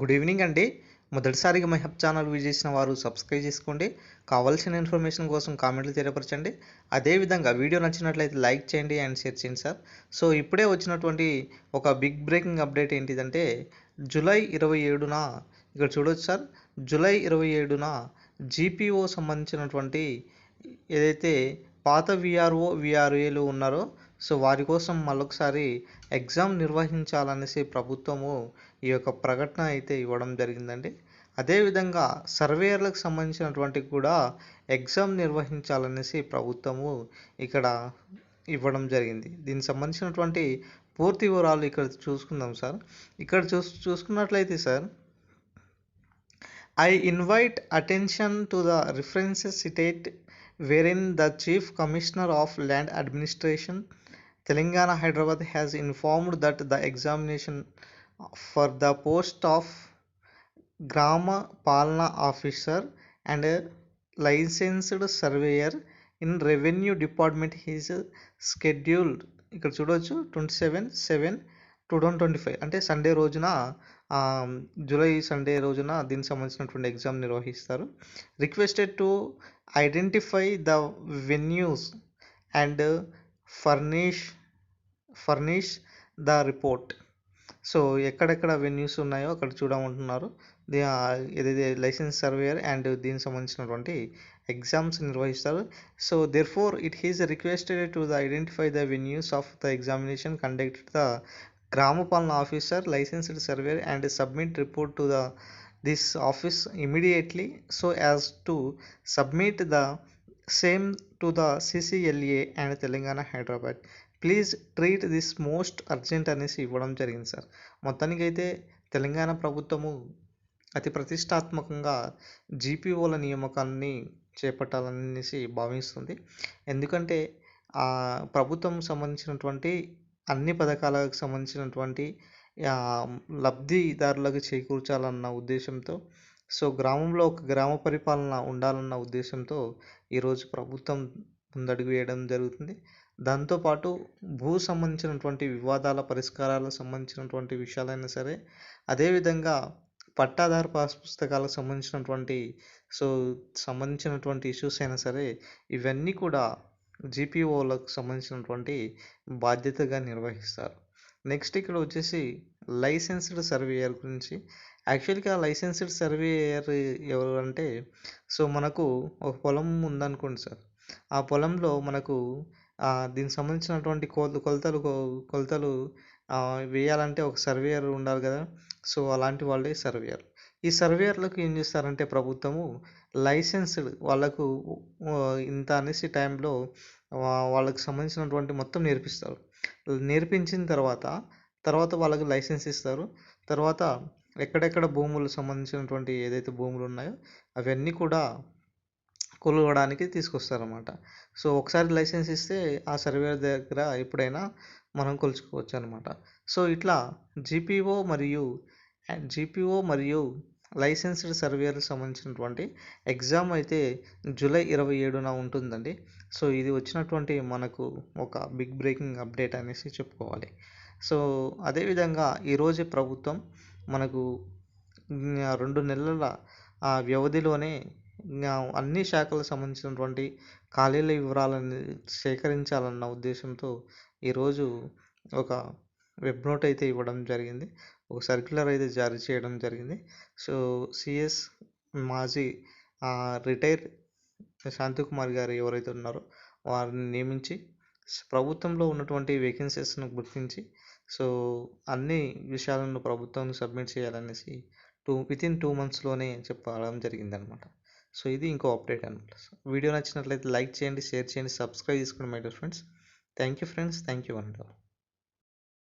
Good evening అండి. మొదటిసారిగా my hub channel visit చేసిన వారు సబ్స్క్రైబ్ చేసుకోండి. కావాల్సిన ఇన్ఫర్మేషన్ కోసం కామెంట్లు తెలియపరచండి. అదేవిధంగా వీడియో నచ్చినట్లయితే లైక్ చేయండి అండ్ షేర్ చేయండి సార్. సో ఇప్పుడే వచ్చినటువంటి ఒక బిగ్ బ్రేకింగ్ అప్డేట్ ఏంటిదంటే జూలై ఇరవై ఏడున ఇక్కడ చూడొచ్చు సార్. జూలై ఇరవై ఏడున జీపీఓ సంబంధించినటువంటి ఏదైతే పాత విఆర్ఓ విఆర్ఏలు ఉన్నారో సో వారి కోసం మరొకసారి ఎగ్జామ్ నిర్వహించాలనేసి ప్రభుత్వము ఈ యొక్క ప్రకటన అయితే ఇవ్వడం జరిగిందండి. అదేవిధంగా సర్వేయర్లకు సంబంధించినటువంటి కూడా ఎగ్జామ్ నిర్వహించాలనేసి ప్రభుత్వము ఇక్కడ ఇవ్వడం జరిగింది. దీనికి సంబంధించినటువంటి పూర్తి వివరాలు ఇక్కడ చూసుకుందాం సార్. ఇక్కడ చూస్ చూసుకున్నట్లయితే sir I invite attention to the references state wherein the Chief Commissioner of Land Administration, Telangana Hyderabad has informed that the examination for the post of Grama Palana officer and licensed surveyor in revenue department is scheduled ఇక్కడ చూడవచ్చు twenty seven seven two thousand twenty five అంటే Sunday రోజున July Sunday రోజున దీనికి సంబంధించినటువంటి exam నిర్వహిస్తారు. Requested to identify the venues and furnish furnish the report. So ఎక్కడెక్కడ venues ఉన్నాయో అక్కడ చూడమంటున్నారు. ది ఏదైతే లైసెన్స్ సర్వేయర్ అండ్ దీనికి సంబంధించినటువంటి ఎగ్జామ్స్ నిర్వహిస్తారు. So therefore it is requested to the identify the venues of the examination conducted the Grama Palana officer licensed surveyor and submit report to the this office immediately so as to submit the same to the CCLA and Telangana Hyderabad please treat this most urgent అనేసి ఇవ్వడం జరిగింది sir. మొత్తానికైతే తెలంగాణ ప్రభుత్వము అతి ప్రతిష్టాత్మకంగా జీపీఓల నియామకాన్ని చేపట్టాలనేసి భావిస్తుంది. ఎందుకంటే ఆ ప్రభుత్వం సంబంధించినటువంటి అన్ని పథకాలకు సంబంధించినటువంటి లబ్ధిదారులకు చేకూర్చాలన్న ఉద్దేశంతో సో గ్రామంలో ఒక గ్రామ పరిపాలన ఉండాలన్న ఉద్దేశంతో ఈరోజు ప్రభుత్వం ముందడుగు వేయడం జరుగుతుంది. దాంతోపాటు భూ సంబంధించినటువంటి వివాదాల పరిష్కారాలకు సంబంధించినటువంటి విషయాలైనా సరే అదేవిధంగా పట్టాదారు పాస్ పుస్తకాలకు సంబంధించినటువంటి సో సంబంధించినటువంటి ఇష్యూస్ అయినా సరే ఇవన్నీ కూడా జీపీఓలకు సంబంధించినటువంటి బాధ్యతగా నిర్వహిస్తారు. నెక్స్ట్ ఇక్కడ వచ్చేసి లైసెన్స్డ్ సర్వేయర్ గురించి. యాక్చువల్గా లైసెన్స్డ్ సర్వేయర్ ఎవరు అంటే సో మనకు ఒక పొలం ఉందనుకోండి సార్. ఆ పొలంలో మనకు దీనికి సంబంధించినటువంటి కొల కొలతలు కొలతలు వేయాలంటే ఒక సర్వేయర్ ఉండాలి కదా. సో అలాంటి వాళ్ళే సర్వేయర్. ఈ సర్వేయర్లకు ఏం చేస్తారంటే ప్రభుత్వము లైసెన్స్డ్ వాళ్ళకు ఇంత అనేసి టైంలో వాళ్ళకి సంబంధించినటువంటి మొత్తం నేర్పిస్తారు. నేర్పించిన తర్వాత తర్వాత వాళ్ళకి లైసెన్స్ ఇస్తారు. తర్వాత ఎక్కడెక్కడ భూములు సంబంధించినటువంటి ఏదైతే భూములు ఉన్నాయో అవన్నీ కూడా కొలవడానికి తీసుకొస్తారన్నమాట. సో ఒకసారి లైసెన్స్ ఇస్తే ఆ సర్వేయర్ దగ్గర ఎప్పుడైనా మనం కొలుచుకోవచ్చు అనమాట సో ఇట్లా జీపీఓ మరియు జీపీఓ మరియు లైసెన్స్డ్ సర్వేయర్కి సంబంధించినటువంటి ఎగ్జామ్ అయితే జూలై ఇరవై ఏడున ఉంటుందండి. సో ఇది వచ్చినటువంటి మనకు ఒక బిగ్ బ్రేకింగ్ అప్డేట్ అనేసి చెప్పుకోవాలి. సో అదేవిధంగా ఈరోజు ప్రభుత్వం మనకు రెండు నెలల ఆ, వ్యవధిలోనే అన్ని శాఖలకు సంబంధించినటువంటి ఖాళీల వివరాలను సేకరించాలన్న ఉద్దేశంతో ఈరోజు ఒక వెబ్ నోట్ అయితే ఇవ్వడం జరిగింది. ఒక సర్క్యులర్ అయితే జారీ చేయడం జరిగింది. సో సిఎస్ మాజీ రిటైర్ శాంతికుమార్ గారు ఎవరైతే ఉన్నారో వారిని నియమించి ప్రభుత్వంలో ఉన్నటువంటి వేకెన్సీస్ను గుర్తించి సో అన్ని విషయాలను ప్రభుత్వం సబ్మిట్ చేయాలనేసి టూ వితిన్ టూ మంత్స్లోనే చెప్పడం జరిగిందనమాట. సో ఇది ఇంకో అప్డేట్ అనమాట. వీడియో నచ్చినట్లయితే లైక్ చేయండి షేర్ చేయండి సబ్స్క్రైబ్ చేసుకోండి my dear friends. Thank you friends. Thank you and